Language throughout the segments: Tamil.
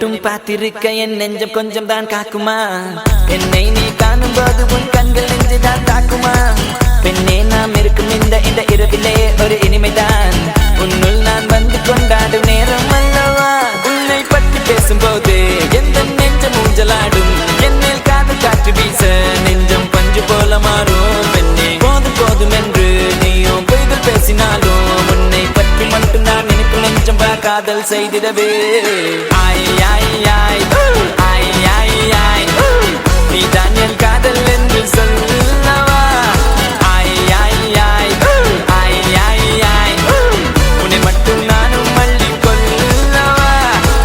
மட்டும் பார்த்திருக்க என் நெஞ்சம் கொஞ்சம் தான் காக்குமா? என்னை நீ காணும் போது உன் கண்கள் நெஞ்சுதான் காதல் செய்திடவே. ஆய் ஆய் ஆய் ஆய் ஆய் ஆய் நீ தான் என் காதல் என்று சொல்லவா? ஆய் ஆய் ஆய் ஆய் ஆய் ஆய் உன்னை மட்டும் நானும் மல்லி கொள்ளவா?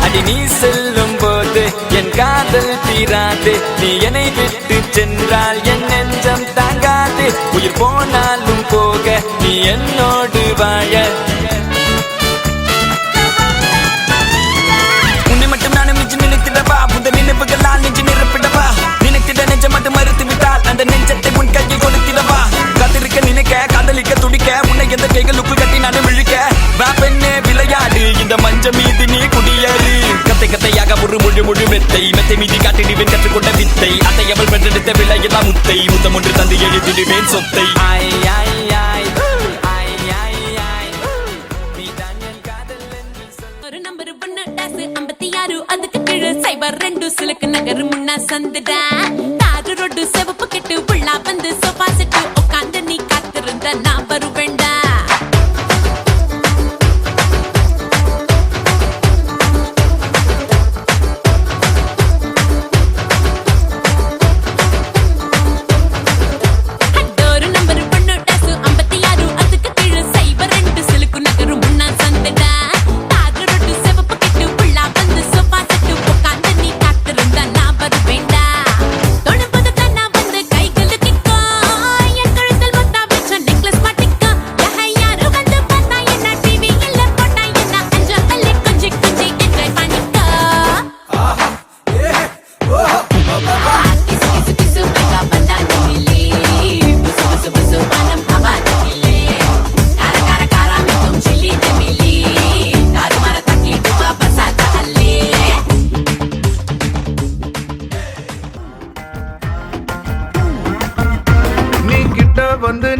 அடி நீ செல்லும் போது என் காதல் தீராது. நீ என்னை விட்டு சென்றால் என் நெஞ்சம் தாங்காது. உயிர் போனாலும் போக நீ என்னோடு வாழ. கற்றுக்கொண்ட வித்தை அத்தை அவள் பெற்றெடுத்த விலையெல்லாம் முத்தை. முத்தம் ஒன்று தந்து எழுதிடுவேன் சொத்தை. ஆய் ஆய் ஆய் அதுக்கு கீழே சைபர் ரெண்டு. சிலுக்கு நகர் முன்னா சந்துடா. தாரு ரொட்டு செவப்பு கெட்டு புள்ள வந்து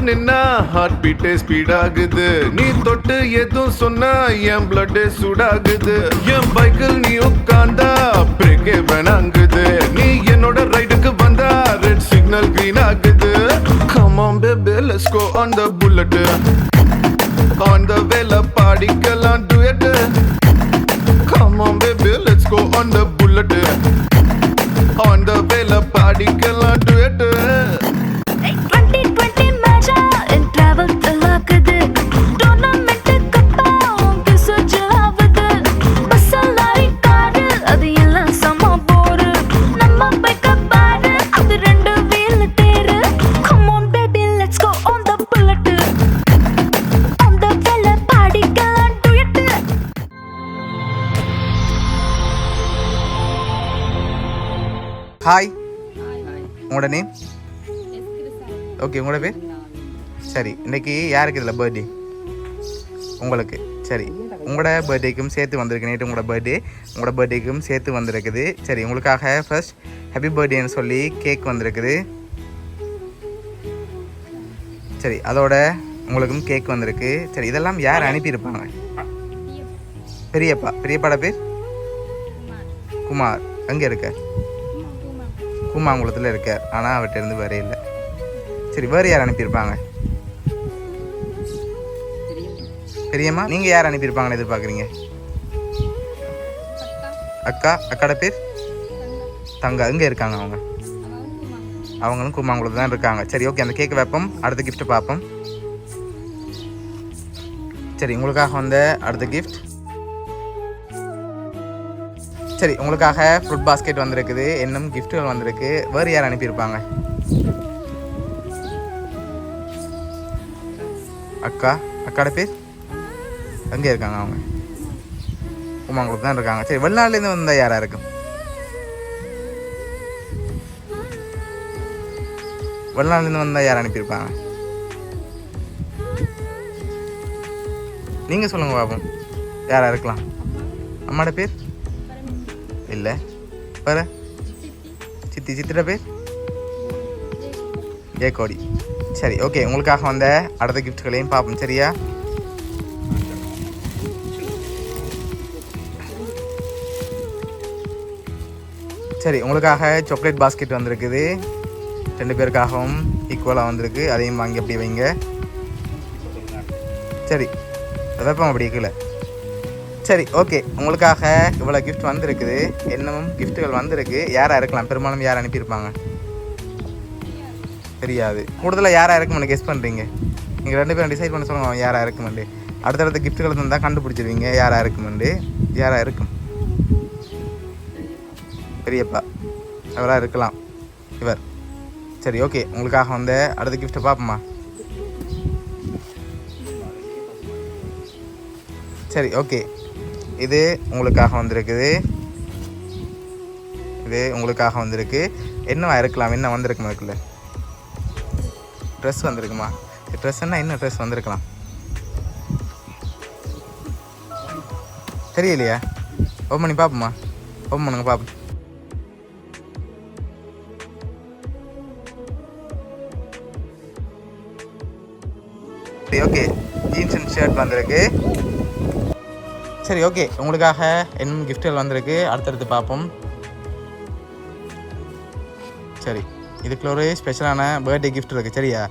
நின்னா ஹார்ட் பீட்டே ஸ்பீட் ஆகுது. நீ தொட்டு எதுவும் சொன்னா என் பிளட்டே சூடாகுது. என் பைக்கில் நீ உட்காந்தா பிரேக்கே வேணாங்குது. நீ என்னோட ரைடுக்கு வந்தா ரெட் சிக்னல் க்ரீன் ஆகுது. Come on on baby let's go on the bullet. On வேல ஹாய் உங்களோட நேம் ஓகே உங்களோட பேர்? சரி இன்னைக்கு யாருக்கு இதில் பர்த்டே உங்களுக்கு. சரி உங்களோட பர்த்டேக்கும் சேர்த்து வந்திருக்கு. நேற்று உங்களோட பர்த்டே உங்களோட பர்த்டேக்கும் சேர்த்து வந்திருக்குது. சரி உங்களுக்காக ஃபர்ஸ்ட் ஹாப்பி பர்த்டேன்னு சொல்லி கேக் வந்திருக்குது. சரி அதோட உங்களுக்கும் கேக் வந்திருக்கு. சரி இதெல்லாம் யார் அனுப்பியிருப்பாங்க? பெரியப்பா. பெரியப்பாட பேர்? குமார். எங்கே இருக்க? கூமாங்குளத்தில் இருக்கார். ஆனால் அவர்கிட்ட இருந்து வேற இல்லை. சரி வேறு யார் அனுப்பியிருப்பாங்க? பெரியம்மா நீங்கள் யார் அனுப்பியிருப்பாங்கன்னு எதிர்பார்க்குறீங்க? அக்கா அக்காட பேர்? தங்கா. எங்கே இருக்காங்க அவங்க? அவங்களும் கூமாங்குளத்தில் தான் இருக்காங்க. சரி ஓகே அந்த கேக் வைப்போம். அடுத்த gift பார்ப்போம். சரி உங்களுக்காக வந்த அடுத்த கிஃப்ட் சரி உங்களுக்காக ஃப்ரூட் பாஸ்கெட் வந்திருக்குது. இன்னும் கிஃப்ட்டுகள் வந்திருக்கு. வேறு யார் அனுப்பியிருப்பாங்க? அக்கா அக்காட பேர்? அங்கே இருக்காங்க அவங்க? உமாங்களுக்கு தான் இருக்காங்க. சரி வெளிநாட்டிலேருந்து வந்தால் யாராக இருக்கும் வெளிநாட்டிலேருந்து வந்தால் யார் அனுப்பியிருப்பாங்க? நீங்கள் சொல்லுங்கள் பாபம் யாராக இருக்கலாம் அம்மாட பேர்? இல்லை வேற சித்தி சித்திர பேர் ஏ கோடி சரி ஓகே உங்களுக்காக வந்த அடுத்த கிஃப்ட்களையும் பார்ப்போம் சரியா சரி உங்களுக்காக சாக்லேட் பாஸ்கெட் வந்திருக்குது ரெண்டு பேருக்காகவும் ஈக்குவலாக வந்திருக்கு அதையும் வாங்கி அப்படி வைங்க சரி வெப்பம் அப்படி இருக்கல சரி ஓகே உங்களுக்காக இவ்வளோ கிஃப்ட் வந்திருக்குது. என்னமும் கிஃப்ட்டுகள் வந்திருக்கு. யாராக இருக்கலாம்? பெரும்பாலும் யார் அனுப்பியிருப்பாங்க? தெரியாது. கூடுதலாக யாராக இருக்குமென்னு கெஸ் பண்ணுறீங்க நீங்கள் ரெண்டு பேரும் டிசைட் பண்ண சொல்லுங்க யாராக இருக்குமெண்டு அடுத்தடுத்த கிஃப்ட்டுகள் தந்தால் கண்டுபிடிச்சிருவீங்க யாராக இருக்குமெண்டு யாராக இருக்கும்? பெரியப்பா அவராக இருக்கலாம். இவர். சரி ஓகே உங்களுக்காக வந்த அடுத்த கிஃப்ட்டை பார்ப்போமா? சரி ஓகே இது உங்களுக்காக வந்திருக்குது. இது உங்களுக்காக வந்திருக்கு. என்னவா இருக்கலாம்? என்ன வந்திருக்குமா இருக்குல்ல ட்ரெஸ் வந்திருக்குமா? ட்ரெஸ்ன்னா என்ன ட்ரெஸ் வந்திருக்கலாம்? தெரியலையா. ஓப்பன் பண்ணி பார்ப்போமா ஓப்பன் பண்ணுங்க பார்ப்போம் சரி ஓகே ஜீன்ஸ் அண்ட் ஷர்ட் வந்திருக்கு. சரி ஓகே உங்களுக்காக இன்னும் கிஃப்ட்கள் வந்திருக்கு? அடுத்தடுத்து பார்ப்போம். சரி இதுக்குள்ள ஒரு ஸ்பெஷலான பர்த்டே கிஃப்ட் இருக்குது சரியா?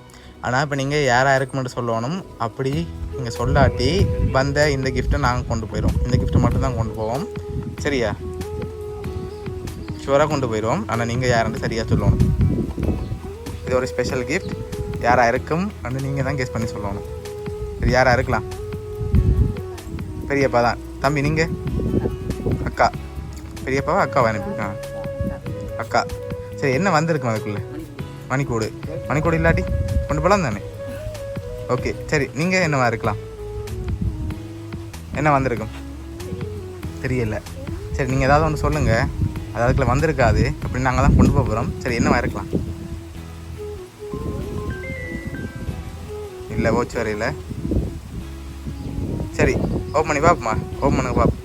ஆனால் இப்போ நீங்கள் யாராக இருக்குமென்று சொல்லணும். அப்படி நீங்கள் சொல்லாட்டி வந்த இந்த கிஃப்ட்டை நாங்கள் கொண்டு போயிடுவோம். இந்த கிஃப்ட்டை மட்டும்தான் கொண்டு போவோம் சரியா? ஷுவராக கொண்டு போயிடுவோம். ஆனால் நீங்கள் யாருன்னு சரியாக சொல்லணும். இது ஒரு ஸ்பெஷல் கிஃப்ட் யாராக இருக்கும் அப்படின்னு நீங்கள் தான் கெஸ் பண்ணி சொல்லணும். சரி யாராக இருக்கலாம்? பெரியப்பா தான். தம்பி நீங்கள் அக்கா. பெரியப்பாவா அக்காவை அனுப்பியிருக்காங்க அக்கா. சரி என்ன வந்திருக்கும் அதுக்குள்ளே மணிக்கூடு. மணிக்கூடு இல்லாட்டி கொண்டு போகலாம் தானே? ஓகே சரி நீங்கள் என்னவா இருக்கலாம்? என்ன வந்திருக்கும்? தெரியல. சரி நீங்கள் ஏதாவது ஒன்று சொல்லுங்கள் அது அதுக்குள்ள வந்திருக்காது. அப்படின்னு நாங்கள் தான் கொண்டு போக போகிறோம் சரி என்னவா இருக்கலாம்? இல்லை ஓச்சு வரையில். சரி ஓப்பன் பண்ணி பார்ப்போமா ஓப்பன்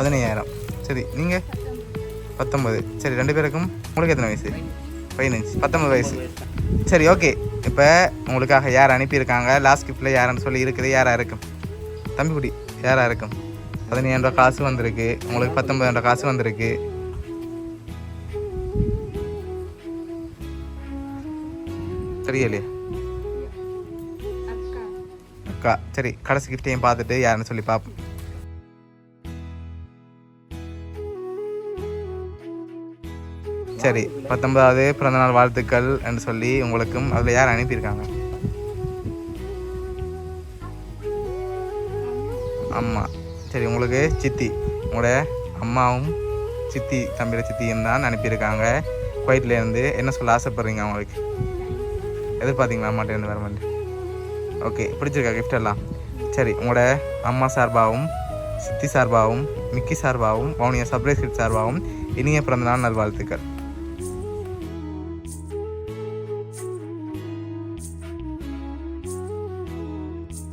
பதினையாயிரம். சரி நீங்கள் பத்தொம்பது சரி ரெண்டு பேருக்கும் உங்களுக்கு எத்தனை வயசு? பதினஞ்சு. பத்தொம்பது வயசு. சரி ஓகே. இப்போ உங்களுக்காக யார் அனுப்பியிருக்காங்க? லாஸ்ட் கிஃப்டில் யாருன்னு சொல்லி இருக்குது. யாராக இருக்கும்? தம்பிக்குடி யாராக இருக்கும்? பதினையாயிரம் ரூபா காசு வந்திருக்கு. உங்களுக்கு பத்தொம்பதாயிரம் ரூபா காசு வந்திருக்கு. தெரியலையா? அக்கா. சரி கடைசி கிஃப்டையும் பார்த்துட்டு யாருன்னு சொல்லி பார்ப்போம் சரி பத்தொன்பதாவது பிறந்தநாள் வாழ்த்துக்கள் என்று சொல்லி உங்களுக்கும் அதில் யார் அனுப்பியிருக்காங்க? அம்மா. சரி உங்களுக்கு சித்தி. உங்களோட அம்மாவும் சித்தி தம்பியோட சித்தியும் தான் அனுப்பியிருக்காங்க. குவைட்லேருந்து என்ன சொல்ல ஆசைப்படுறீங்க அவங்களுக்கு? எதிர்பார்த்தீங்களா அம்மாட்டேருந்து வர மாதிரி? ஓகே பிடிச்சிருக்கா கிஃப்ட் எல்லாம்? சரி உங்களோட அம்மா சார்பாகவும் சித்தி சார்பாகவும் மிக்கி சார்பாகவும் அவனுடைய சர்ப்ரைஸ் கிட் சார்பாகவும் இனிய பிறந்தநாள் நல்வாழ்த்துக்கள்.